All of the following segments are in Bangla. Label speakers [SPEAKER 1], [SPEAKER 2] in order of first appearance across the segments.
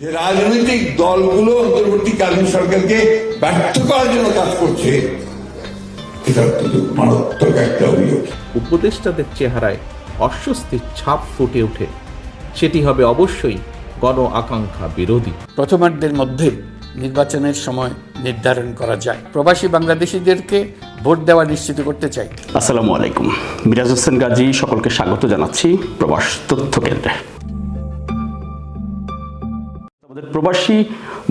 [SPEAKER 1] যে রাজনৈতিক দলগুলো অন্তর্বর্তীকালীন সরকারকে ব্যর্থ করার জন্য কাজ করছে এটা অত্যন্ত মারাত্মক একটা অভিযোগ।
[SPEAKER 2] উপদেষ্টাদের চেহারায় অস্বস্তির ছাপ ফুটে ওঠে। সেটি হবে অবশ্যই গণ আকাঙ্ক্ষা বিরোধী।
[SPEAKER 3] প্রথমার্ধের মধ্যে নির্বাচনের সময় নির্ধারণ করা যায়। প্রবাসী বাংলাদেশিদেরকে ভোট দেওয়া নিশ্চিত করতে চাই।
[SPEAKER 4] আসসালামু আলাইকুম। মিরাজ হোসেন গাজী সকলকে স্বাগত জানাচ্ছি প্রবাস তথ্য কেন্দ্রে। প্রবাসী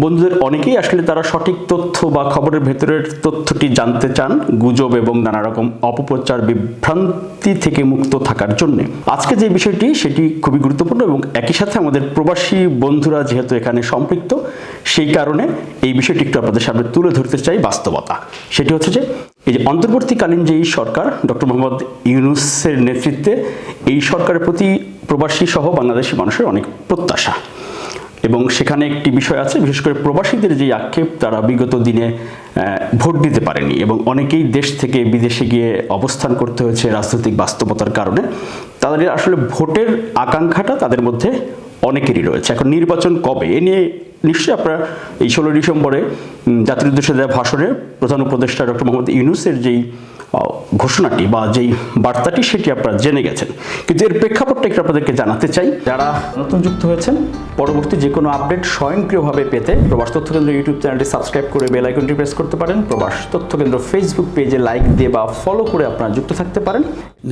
[SPEAKER 4] বন্ধুদের অনেকেই আসলে তারা সঠিক তথ্য বা খবরের ভেতরের তথ্যটি জানতে চান, গুজব এবং নানা রকম অপপ্রচার বিভ্রান্তি থেকে মুক্ত থাকার জন্য। আজকে যে বিষয়টি, সেটি খুবই গুরুত্বপূর্ণ এবং একই সাথে আমাদের প্রবাসী বন্ধুরা যেহেতু এখানে সম্পৃক্ত, সেই কারণে এই বিষয়টি একটু আপনাদের সামনে তুলে ধরতে চাই বাস্তবতা। সেটি হচ্ছে যে, এই যে অন্তর্বর্তীকালীন যে এই সরকার, ডক্টর মোহাম্মদ ইউনুসের নেতৃত্বে এই সরকারের প্রতি প্রবাসী সহ বাংলাদেশি মানুষের অনেক প্রত্যাশা। এবং সেখানে একটি বিষয় আছে, বিশেষ করে প্রবাসীদের যে আক্ষেপ, তারা বিগত দিনে ভোট দিতে পারেনি এবং অনেকেই দেশ থেকে বিদেশে গিয়ে অবস্থান করতে হয়েছে রাজনৈতিক বাস্তবতার কারণে। তাদের আসলে ভোটের আকাঙ্ক্ষাটা তাদের মধ্যে অনেকেরই রয়েছে। এখন নির্বাচন কবে? এ নিয়ে নিশ্চয়ই আপনারা এই ষোলো ডিসেম্বরে জাতির উদ্দেশ্যে দেওয়া ভাষণে প্রধান উপদেষ্টা ডক্টর মোহাম্মদ ইউনুসের যেই ঘোষণাটি বা যেই বার্তাটি সেটি আপনারা জেনে গেছেন। কিন্তু এর প্রেক্ষাপটটা একটু আপনাদেরকে জানাতে চাই। যারা নতুন যুক্ত হয়েছেন পরবর্তী যে কোনো আপডেট স্বয়ংক্রিয়ভাবে পেতে প্রবাস তথ্য কেন্দ্র ইউটিউব চ্যানেলটি সাবস্ক্রাইব করে বেল আইকনটি প্রেস করতে পারেন। প্রবাস তথ্য কেন্দ্র ফেসবুক পেজে লাইক দিয়ে বা ফলো করে আপনারা যুক্ত থাকতে পারেন।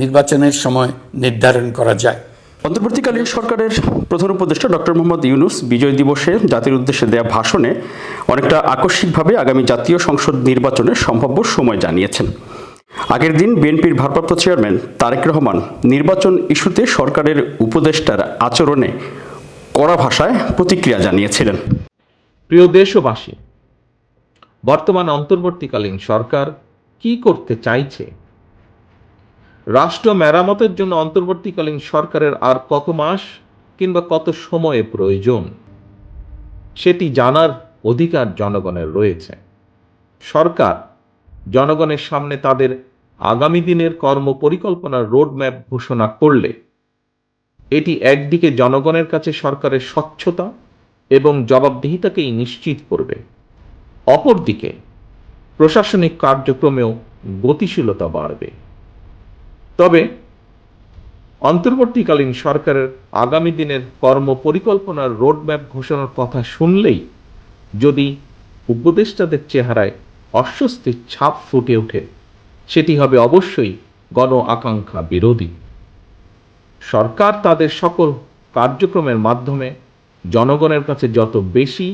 [SPEAKER 3] নির্বাচনের সময় নির্ধারণ করা যায়।
[SPEAKER 4] অন্তর্বর্তীকালীন সরকারের প্রধান উপদেষ্টা ডক্টর মোহাম্মদ ইউনুস বিজয় দিবসে জাতির উদ্দেশ্যে দেয়া ভাষণে অনেকটা আকস্মিকভাবে আগামী জাতীয় সংসদ নির্বাচনের সম্ভাব্য সময় জানিয়েছেন। আগের দিন বিএনপির ভারপ্রাপ্ত চেয়ারম্যান তারেক রহমান নির্বাচন ইস্যুতে সরকারের উপদেষ্টার আচরণে কড়া ভাষায় প্রতিক্রিয়া জানিয়েছিলেন।
[SPEAKER 2] প্রিয় দেশবাসী, বর্তমান অন্তর্বর্তীকালীন সরকার কি করতে চাইছে? রাষ্ট্র মেরামতের জন্য অন্তর্বর্তীকালীন সরকারের আর কত মাস কিংবা কত সময়ে প্রয়োজন? সেটি জানার অধিকার জনগণের রয়েছে। সরকার জনগণের সামনে তাদের আগামী দিনের কর্ম পরিকল্পনার রোডম্যাপ ঘোষণা করলে এটি একদিকে জনগণের কাছে সরকারের স্বচ্ছতা এবং জবাবদিহিতাকেই নিশ্চিত করবে। অপরদিকে প্রশাসনিক কার্যক্রমেও গতিশীলতা বাড়বে। তবে অন্তর্বর্তীকালীন সরকারের আগামী দিনের কর্ম পরিকল্পনার রোডম্যাপ ঘোষণার কথা শুনলেই যদি উপদেষ্টাদের চেহারায় অস্বস্তির ছাপ ফুটে ওঠে সেটি হবে অবশ্যই গণ আকাঙ্ক্ষা বিরোধী। সরকার তাদের সকল কার্যক্রমের মাধ্যমে জনগণের কাছে যত বেশি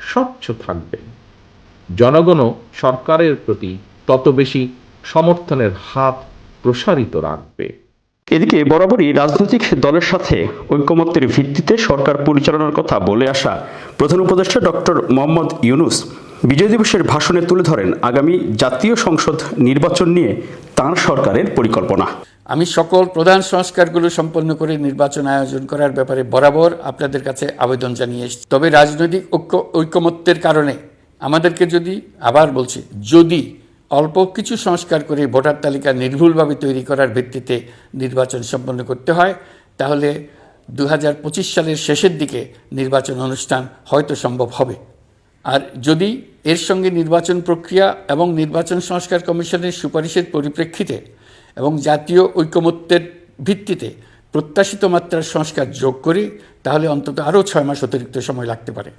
[SPEAKER 2] স্বচ্ছ থাকবে, জনগণও সরকারের প্রতি তত বেশি সমর্থনের হাত প্রসারিত রাখবে।
[SPEAKER 4] এদিকে বরাবরই রাজনৈতিক দলের সাথে ঐকমত্যের ভিত্তিতে সরকার পরিচালনার কথা বলে আসা প্রধান উপদেষ্টা ডক্টর মোহাম্মদ ইউনুস বিজয় দিবসের ভাষণে তুলে ধরেন আগামী জাতীয় সংসদ নির্বাচন নিয়ে তাঁর সরকারের পরিকল্পনা।
[SPEAKER 3] আমি সকল প্রধান সংস্কারগুলো সম্পন্ন করে নির্বাচন আয়োজন করার ব্যাপারে বরাবর আপনাদের কাছে আবেদন জানিয়ে এসেছি। তবে রাজনৈতিক ঐক্য ঐকমত্যের কারণে আমাদেরকে যদি, আবার বলছি, যদি অল্প কিছু সংস্কার করে ভোটার তালিকা নির্ভুলভাবে তৈরি করার ভিত্তিতে নির্বাচন সম্পন্ন করতে হয়, তাহলে দু হাজার পঁচিশ সালের শেষের দিকে নির্বাচন অনুষ্ঠান হয়তো সম্ভব হবে। আর যদি এর সঙ্গে নির্বাচন প্রক্রিয়া এবং নির্বাচন সংস্কার কমিশনের সুপারিশের পরিপ্রেক্ষিতে এবং জাতীয় ঐকমত্যের ভিত্তিতে প্রত্যাশিত মাত্রার সংস্কার যোগ করি, তাহলে অন্তত আরও ছয় মাস অতিরিক্ত সময় লাগতে পারে।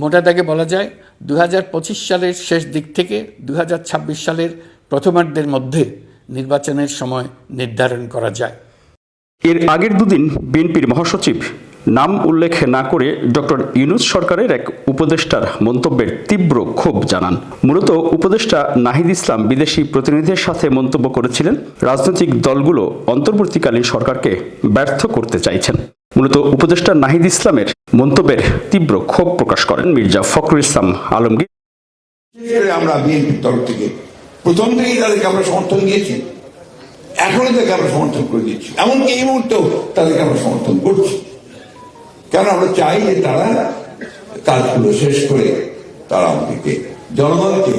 [SPEAKER 3] মোটা দাগে বলা যায় দু হাজার পঁচিশ সালের শেষ দিক থেকে দু হাজার ছাব্বিশ সালের প্রথমার্ধের মধ্যে নির্বাচনের সময় নির্ধারণ করা যায়।
[SPEAKER 4] এর আগের দুদিন বিএনপির মহাসচিব নাম উল্লেখ না করে ডক্টর ইউনুস সরকারের এক উপদেষ্টার মন্তব্যের তীব্র ক্ষোভ জানান। মূলত উপদেষ্টা নাহিদ ইসলাম বিদেশি প্রতিনিধিদের সাথে মন্তব্য করেছিলেন, রাজনৈতিক দলগুলো অন্তর্বর্তীকালীন সরকারকে ব্যর্থ করতে চাইছেন। মূলত উপদেষ্টা নাহিদ ইসলামের মন্তব্যের তীব্র ক্ষোভ প্রকাশ করেন মির্জা ফখরুল ইসলাম আলমগীর।
[SPEAKER 1] আমরা বিএনপির তরফ থেকে প্রথম থেকেই তাদেরকে আমরা সমর্থন দিয়েছি। এখনও তাদেরকে আমরা সমর্থন করে দিচ্ছি। এমনকি এই মুহূর্তেও তাদেরকে আমরা সমর্থন করছি। কারণ আমরা চাই যে তারা কাজগুলো শেষ করে তারা আমাদেরকে জনগণকে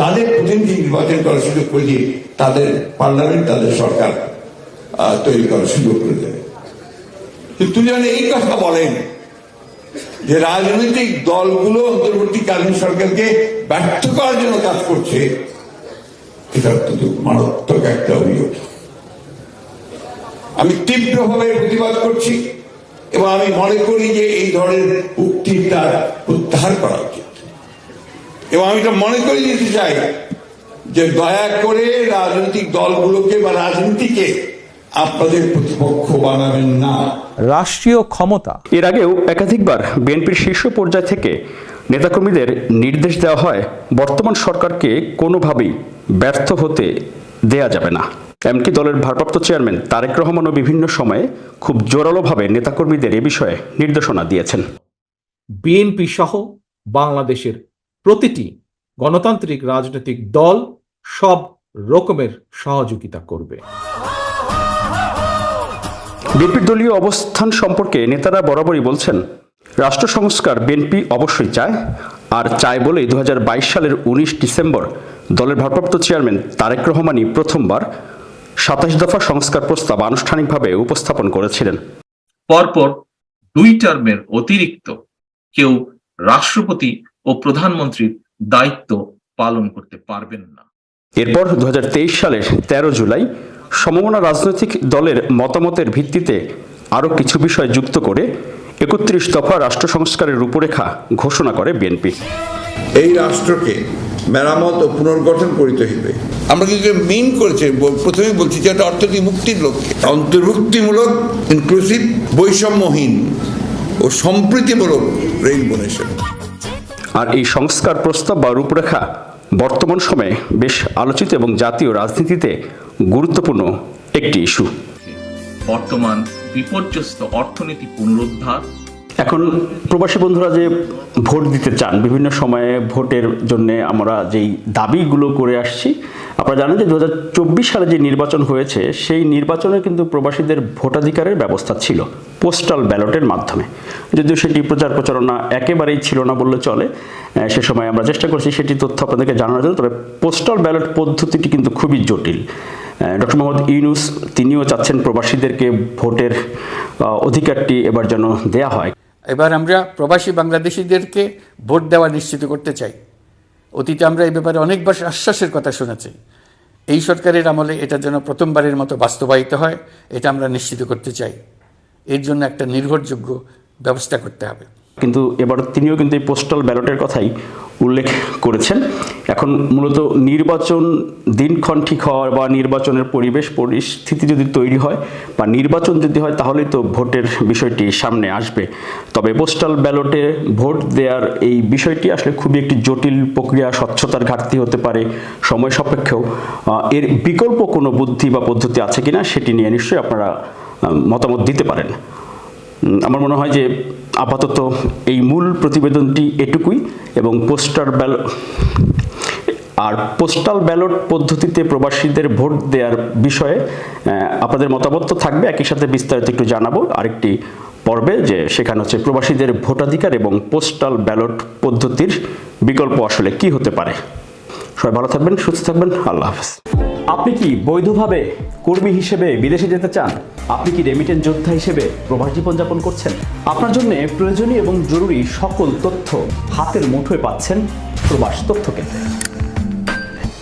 [SPEAKER 1] তাদের প্রতিনিধি নির্বাচন করার সুযোগ করে দিয়ে তাদের পার্লামেন্ট, তাদের সরকার তৈরি করার সুযোগ করে দেবে। কিন্তু যেন এই কথা বলেন যে রাজনৈতিক দলগুলো অন্তর্বর্তীকালীন সরকারকে ব্যর্থ করার জন্য কাজ করছে এটা অত্যন্ত মারাত্মক একটা অভিযোগ। আমি তীব্রভাবে প্রতিবাদ করছি। এবং আমি মনে করি যে এই ধরনের উক্তিটা উদ্ধার করা উচিত। এবং আমি এটা মনে করে দিতে চাই যে দয়া করে রাজনৈতিক দলগুলোকে বা রাজনীতিকে আপনাদের প্রতিপক্ষ বানাবেন না।
[SPEAKER 5] রাষ্ট্রীয় ক্ষমতা।
[SPEAKER 4] এর আগেও একাধিকবার বিএনপির শীর্ষ পর্যায় থেকে নেতাকর্মীদের নির্দেশ দেওয়া হয় বর্তমান সরকারকে কোনোভাবেই ব্যর্থ হতে দেয়া যাবে না। এমনকি দলের ভারপ্রাপ্ত চেয়ারম্যান তারেক রহমানও বিভিন্ন সময়ে খুব জোরালোভাবে নেতাকর্মীদের এ বিষয়ে নির্দেশনা দিয়েছেন।
[SPEAKER 2] বিএনপি সহ বাংলাদেশের প্রতিটি গণতান্ত্রিক রাজনৈতিক দল সব রকমের সহযোগিতা করবে।
[SPEAKER 4] বিএনপির দলীয় অবস্থান সম্পর্কে নেতারা বরাবরই বলছেন রাষ্ট্র সংস্কার বিএনপি অবশ্যই চায় আর চায় বলেই দু হাজার বাইশ সালের উনিশ ডিসেম্বর দলের ভারপ্রাপ্ত চেয়ারম্যান তারেক রহমানই প্রথমবার সাতাশ দফা সংস্কার প্রস্তাব আনুষ্ঠানিকভাবে উপস্থাপন করেছিলেন।
[SPEAKER 6] পরপর দুই টার্মের অতিরিক্ত কেউ রাষ্ট্রপতি ও প্রধানমন্ত্রীর দায়িত্ব পালন করতে পারবেন না।
[SPEAKER 4] এরপর দু হাজার তেইশ সালের তেরো জুলাই সমমনা রাজনৈতিক দলের মতামতের ভিত্তিতে আরও কিছু বিষয় যুক্ত করে একত্রিশ দফা রাষ্ট্র সংস্কারের রূপরেখা ঘোষণা করে বিএনপি।
[SPEAKER 1] এই রাষ্ট্রকে মেরামত ও পুনর্গঠন করিতে হইবে। আমরা কিন্তু মেইন করেছে? ব- প্রথমেই বলছি যে এটা অর্থনৈতিক মুক্তির লক্ষ্যে। অন্তর্ভুক্তিমূলক ইনক্লুসিভ বৈষম্যহীন ও সম্প্রীতিমূলক রেইনবো নেশন
[SPEAKER 4] আর এই সংস্কার প্রস্তাব বা রূপরেখা বর্তমান সময়ে বেশ আলোচিত এবং জাতীয় রাজনীতিতে গুরুত্বপূর্ণ একটি ইস্যু।
[SPEAKER 6] বর্তমান বিপর্যস্ত অর্থনীতি পুনরুদ্ধার
[SPEAKER 4] এখন প্রবাসী বন্ধুরা যে ভোট দিতে চান, বিভিন্ন সময়ে ভোটের জন্য আমরা যেই দাবিগুলো করে আসছি, আপনারা জানেন যে দু হাজার চব্বিশ সালে যে নির্বাচন হয়েছে, সেই নির্বাচনে কিন্তু প্রবাসীদের ভোটাধিকারের ব্যবস্থা ছিল পোস্টাল ব্যালটের মাধ্যমে। যদিও সেটি প্রচার প্রচারণা একেবারেই ছিল না বললে চলে সে সময় আমরা চেষ্টা করছি সেটি তথ্য আপনাদেরকে জানানোর জন্য, তবে পোস্টাল ব্যালট পদ্ধতিটি কিন্তু খুবই জটিল। ডক্টর মোহাম্মদ ইউনুস তিনিও চাচ্ছেন প্রবাসীদেরকে ভোটের অধিকারটি এবার যেন দেয়া হয়।
[SPEAKER 3] এবার আমরা প্রবাসী বাংলাদেশিদেরকে ভোট দেওয়া নিশ্চিত করতে চাই। অতীতে আমরা এই ব্যাপারে অনেকবার আশ্বাসের কথা শুনেছি। এই সরকারের আমলে এটা যেন প্রথমবারের মতো বাস্তবায়িত হয়, এটা আমরা নিশ্চিত করতে চাই। এর জন্য একটা নির্ভরযোগ্য ব্যবস্থা করতে হবে।
[SPEAKER 4] কিন্তু এবার তিনিও কিন্তু এই পোস্টাল ব্যালটের কথাই উল্লেখ করেছেন। এখন মূলত নির্বাচন দিনক্ষণ ঠিক হওয়ার বা নির্বাচনের পরিবেশ, পরিস্থিতি যদি তৈরি হয় বা নির্বাচন যদি হয়, তাহলেই তো ভোটের বিষয়টি সামনে আসবে। তবে পোস্টাল ব্যালটে ভোট দেওয়ার এই বিষয়টি আসলে খুবই একটি জটিল প্রক্রিয়া, স্বচ্ছতার ঘাটতি হতে পারে সময় সাপেক্ষেও। এর বিকল্প কোনো বুদ্ধি বা পদ্ধতি আছে কিনা সেটি নিয়ে নিশ্চয়ই আপনারা মতামত দিতে পারেন। আমার মনে হয় যে আপাতত এই মূল প্রতিবেদনটি এটুকুই এবং পোস্টার ব্যাল আর পোস্টাল ব্যালট পদ্ধতিতে প্রবাসীদের ভোট দেওয়ার বিষয়ে আপনাদের মতামত তো থাকবে, একই সাথে বিস্তারিত একটু জানাব। আরেকটি পর্বে যে সেখানে হচ্ছে প্রবাসীদের ভোটাধিকার এবং পোস্টাল ব্যালট পদ্ধতির বিকল্প আসলে কি হতে পারে। সবাই ভালো থাকবেন, সুস্থ থাকবেন, আল্লাহ হাফেজ। আপনি কি বৈধভাবে কর্মী হিসেবে বিদেশে যেতে চান? আপনি কি রেমিটেন্স যোদ্ধা হিসেবে প্রবাস জীবনযাপন করছেন? আপনার জন্য প্রয়োজনীয় এবং জরুরি সকল তথ্য হাতের মুঠোয় পাচ্ছেন প্রবাস তথ্য কেন্দ্রে।